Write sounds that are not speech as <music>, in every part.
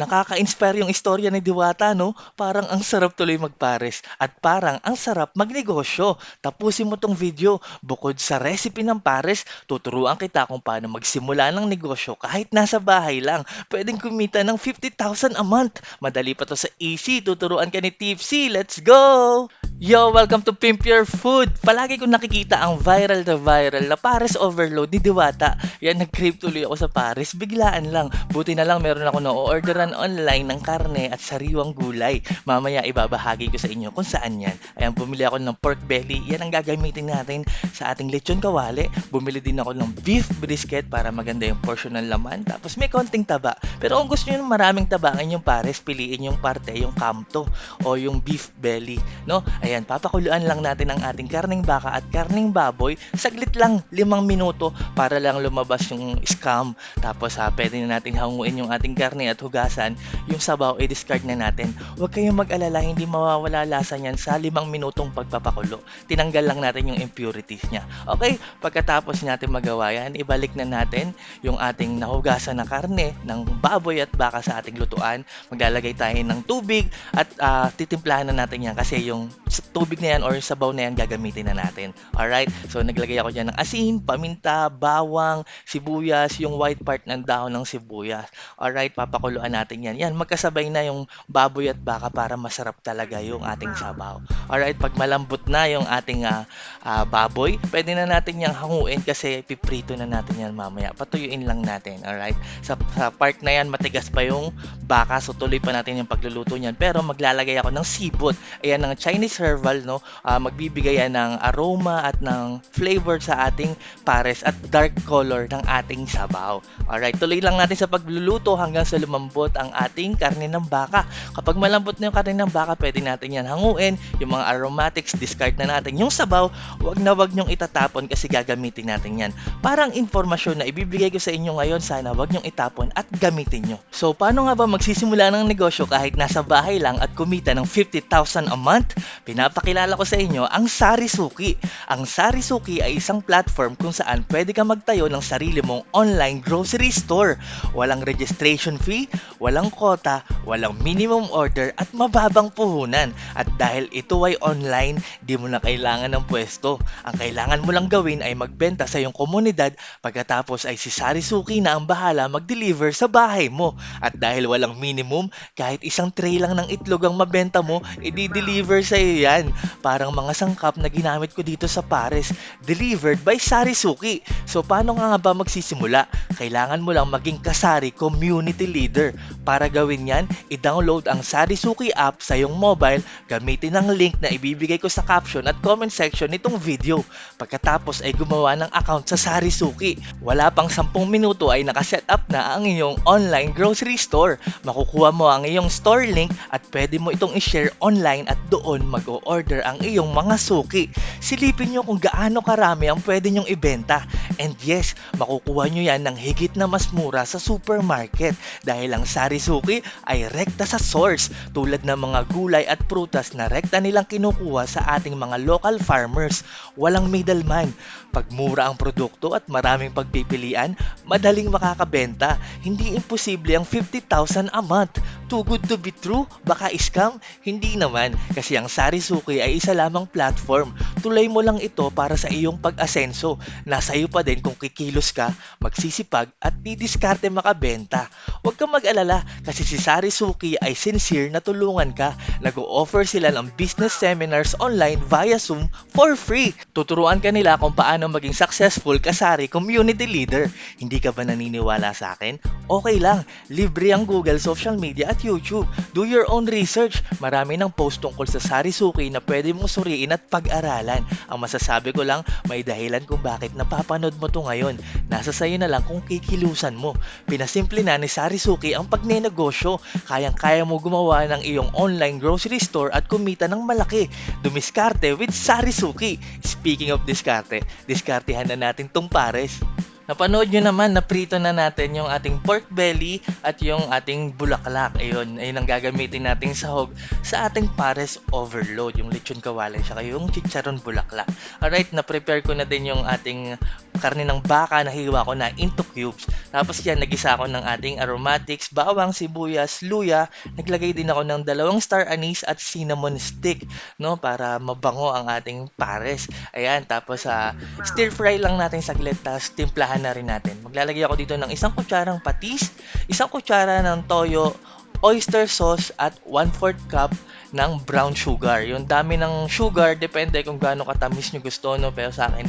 Nakaka-inspire yung istorya ni Diwata, no? Parang ang sarap tuloy magpares at parang ang sarap magnegosyo. Tapusin mo tong video. Bukod sa recipe ng pares, tuturuan kita kung paano magsimula ng negosyo kahit nasa bahay lang. Pwedeng kumita ng 50,000 a month. Madali pa to sa easy. Tuturuan ka ni Tipsy. Let's go! Yo, welcome to Pimp Your Food. Palagi kong nakikita ang viral na viral na pares overload ni Diwata. Yan, nag-crave tuloy ako sa pares. Biglaan lang. Buti na lang meron ako na-orderan online ng karne at sariwang gulay. Mamaya ibabahagi ko sa inyo kung saan yan. Ayan, bumili ako ng pork belly. Yan ang gagamitin natin sa ating lechon kawali. Bumili din ako ng beef brisket para maganda yung portion ng laman. Tapos may konting taba. Pero kung gusto nyo ng maraming taba ang inyong pares, piliin yung parte, yung kamto o yung beef belly. No? Ayan, papakuluan lang natin ang ating karning baka at karning baboy. Saglit lang, limang minuto para lang lumabas yung scam. Tapos ha, pwede na natin hanguin yung ating karne at hugasan. Yung sabaw, i-discard na natin. Huwag kayong mag-alala, hindi mawawala lasa niyan sa limang minutong pagpapakulo. Tinanggal lang natin yung impurities niya. Okay, pagkatapos natin magawa yan, ibalik na natin yung ating nahugasan na karne ng baboy at baka sa ating lutuan. Maglalagay tayo ng tubig at ah, titimplahan na natin yan kasi yung tubig na yan or sabaw na yan gagamitin na natin. Alright? So, naglagay ako dyan ng asin, paminta, bawang, sibuyas, yung white part ng dahon ng sibuyas. Alright, papakuluan natin yan. Yan, magkasabay na yung baboy at baka para masarap talaga yung ating sabaw. Alright, pag malambot na yung ating ah, ah, baboy, pwede na natin yung hanguin kasi piprito na natin yan mamaya. Patuyuin lang natin. Alright? Sa, sa part na yan, matigas pa yung baka. So, tuloy pa natin yung pagluluto niyan. Pero maglalagay ako ng sibot. Ayan, ng Chinese herbal, no? Ah, magbibigay yan ng aroma at ng flavor sa ating pares at dark color ng ating sabaw. Alright, tuloy lang natin sa pagluluto hanggang sa lumambot ang ating karne ng baka. Kapag malambot na yung karne ng baka, pwede natin yan hanguin. Yung mga aromatics, discard na natin. Yung sabaw, wag na wag nyong itatapon kasi gagamitin natin yan. Parang informasyon na ibibigay ko sa inyo ngayon, sana wag nyong itapon at gamitin nyo. So, paano nga ba magsisimula ng negosyo kahit nasa bahay lang at kumita ng 50,000 a month? Pinapakilala ko sa inyo ang Sarisuki. Ang Sarisuki ay isang platform kung saan pwede ka magtayo ng sarili mong online grocery store. Walang registration fee, walang quota, walang minimum order at mababang puhunan. At dahil ito ay online, di mo na kailangan ng pwesto. Ang kailangan mo lang gawin ay magbenta sa iyong komunidad pagkatapos ay si Sarisuki na ang bahala mag-deliver sa bahay mo. At dahil walang minimum, kahit isang tray lang ng itlog ang mabenta mo, i-deliver sa iyo yan. Parang mga sangkap na ginamit ko dito sa Paris, delivered by Sarisuki. So paano nga ba magsisimula? Kailangan mo lang maging kasari community leader. Para gawin yan, i-download ang Sarisuki app sa iyong mobile, gamitin ang link na ibibigay ko sa caption at comment section nitong video. Pagkatapos ay gumawa ng account sa Sarisuki. Wala pang 10 minuto ay nakaset up na ang iyong online grocery store. Makukuha mo ang iyong store link at pwede mo itong i-share online at doon mag-o-order ang iyong mga suki. Silipin nyo kung gaano karami ang pwede nyong ibenta. And yes, makukuha nyo yan ng higit na mas mura sa supermarket dahil ang Sarisuki ay rekta sa source tulad ng mga gulay at prutas na rekta nilang kinukuha sa ating mga local farmers. Walang middleman. Pag mura ang produkto at maraming pagpipilian, madaling makakabenta. Hindi imposible ang 50,000 a month. Too good to be true? Baka scam? Hindi naman, kasi ang Sarisuki ay isa lamang platform. Tulay mo lang ito para sa iyong pag-asenso. Nasa iyo pa din kung kikilos ka, magsisipag at didiskarte makabenta. Huwag kang mag-alala kasi si Sarisuki ay sincere na tulungan ka. Nag-o-offer sila ng business seminars online via Zoom for free. Tuturuan ka nila kung paano maging successful kasari community leader. Hindi ka ba naniniwala sa akin? Okay lang, libre ang Google, social media at YouTube. Do your own research. Marami ng post tungkol sa Sarisuki na pwede mong suriin at pag-aralan. Ang masasabi ko lang, may dahilan kung bakit napapanood mo to ngayon. Nasa sayo na lang kung kikilusan mo. Pinasimple na ni Sarisuki ang pagnenegosyo. Kayang-kaya mo gumawa ng iyong online grocery store at kumita ng malaki. Dumiskarte with Sarisuki. Speaking of diskarte, diskartehan na natin tong pares. Napanood nyo naman, naprito na natin yung ating pork belly at yung ating bulaklak. Ayun, ayun ang gagamitin nating sahog sa ating pares overload, yung lechon kawali, saka yung chicharon bulaklak. Alright, na-prepare ko na din yung ating karne ng baka na hiwa ko na into cubes. Tapos yan, nagisa ako ng ating aromatics, bawang, sibuyas, luya. Naglagay din ako ng dalawang star anise at cinnamon stick, no, para mabango ang ating pares. Ayan, tapos sa stir fry lang natin saglit, tapos timplahan na rin natin. Maglalagay ako dito ng isang kutsarang patis, isang kutsara ng toyo, oyster sauce at 1/4 cup ng brown sugar. Yung dami ng sugar, depende kung gaano katamis nyo gusto, no? Pero sa akin,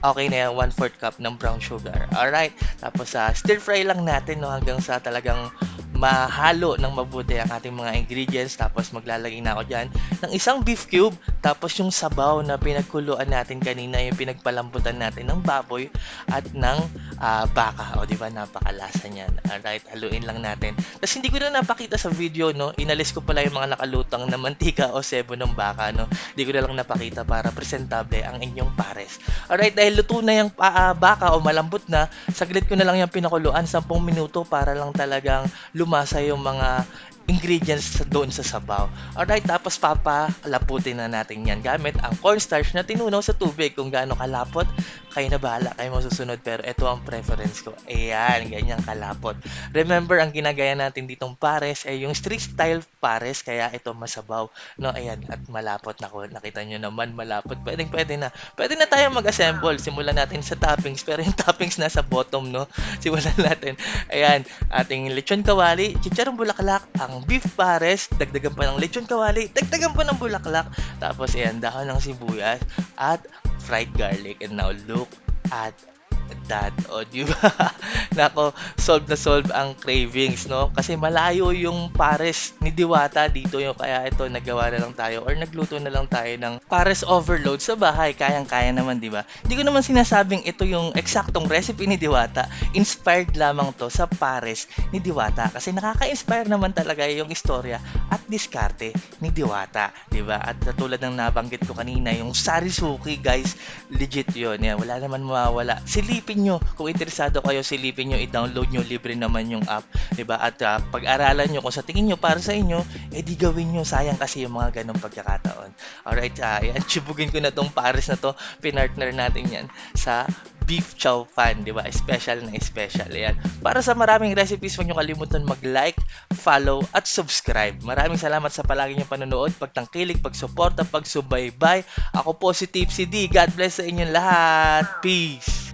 okay na yan, 1/4 cup ng brown sugar. Alright, tapos sa stir fry lang natin, no? Hanggang sa talagang mahalo ng mabuti ang ating mga ingredients. Tapos maglalagay na ako dyan ng isang beef cube. Tapos yung sabaw na pinagkuluan natin kanina, yung pinagpalambutan natin ng baboy at ng ah, baka. O di ba napakalasa niyan. Alright, haluin lang natin. Tapos hindi ko na napakita sa video, no? Inalis ko pala yung mga nakalutang na mantika o sebo ng baka, no? Hindi ko na lang napakita para presentable ang inyong pares. Alright, dahil luto na yung ah, baka o malambot na, saglit ko na lang yung pinakuluan 10 minuto para lang talagang lumasa yung mga ingredients sa doon sa sabaw. Alright, tapos papalaputin na natin yan gamit ang cornstarch na tinunaw sa tubig kung gaano kalapot. Kayo na bahala, kayo masusunod pero ito ang preference ko. Ayan, ganyan kalapot. Remember, ang ginagaya natin ditong pares ay yung street style pares kaya ito masabaw. No, ayan, at malapot na ko. Nakita nyo naman, malapot. Pwedeng pwede na. Pwede na tayo mag-assemble. Simulan natin sa toppings pero yung <laughs> toppings nasa bottom, no? Simulan natin. Ayan, ating lechon kawali, chicharong bulaklak, ang beef pares, dagdagan pa ng lechon kawali, dagdagan pa ng bulaklak, tapos ayan, dahon ng sibuyas, at fried garlic. And now look at that. O, <laughs> di ba? Nako, solve na solve ang cravings, no? Kasi malayo yung pares ni Diwata dito yung kaya ito nagawa na lang tayo or nagluto na lang tayo ng pares overload sa bahay. Kayang-kaya naman, di ba? Hindi ko naman sinasabing ito yung eksaktong recipe ni Diwata. Inspired lamang to sa pares ni Diwata kasi nakaka-inspire naman talaga yung istorya at diskarte ni Diwata, di ba? At tulad ng nabanggit ko kanina, yung Sarisuki, guys, legit yun. Yan, wala naman mawawala. Silipin nyo. Kung interesado kayo, silipin nyo, i-download nyo, libre naman yung app, ba? At ah, pag-aralan nyo kung sa tingin nyo para sa inyo, eh di gawin nyo. Sayang kasi yung mga ganong pagkakataon. Alright, uh, yan, chibugin <laughs> ko na tong pares na to. Pinartner natin yan sa beef chow fan, di ba? Special na special. Yan. Para sa maraming recipes, huwag nyo kalimutan mag-like, follow, at subscribe. Maraming salamat sa palagi nyo panonood, pagtangkilik, pagsuporta, pagsubaybay. Ako po si Tipsy D. God bless sa inyong lahat. Peace!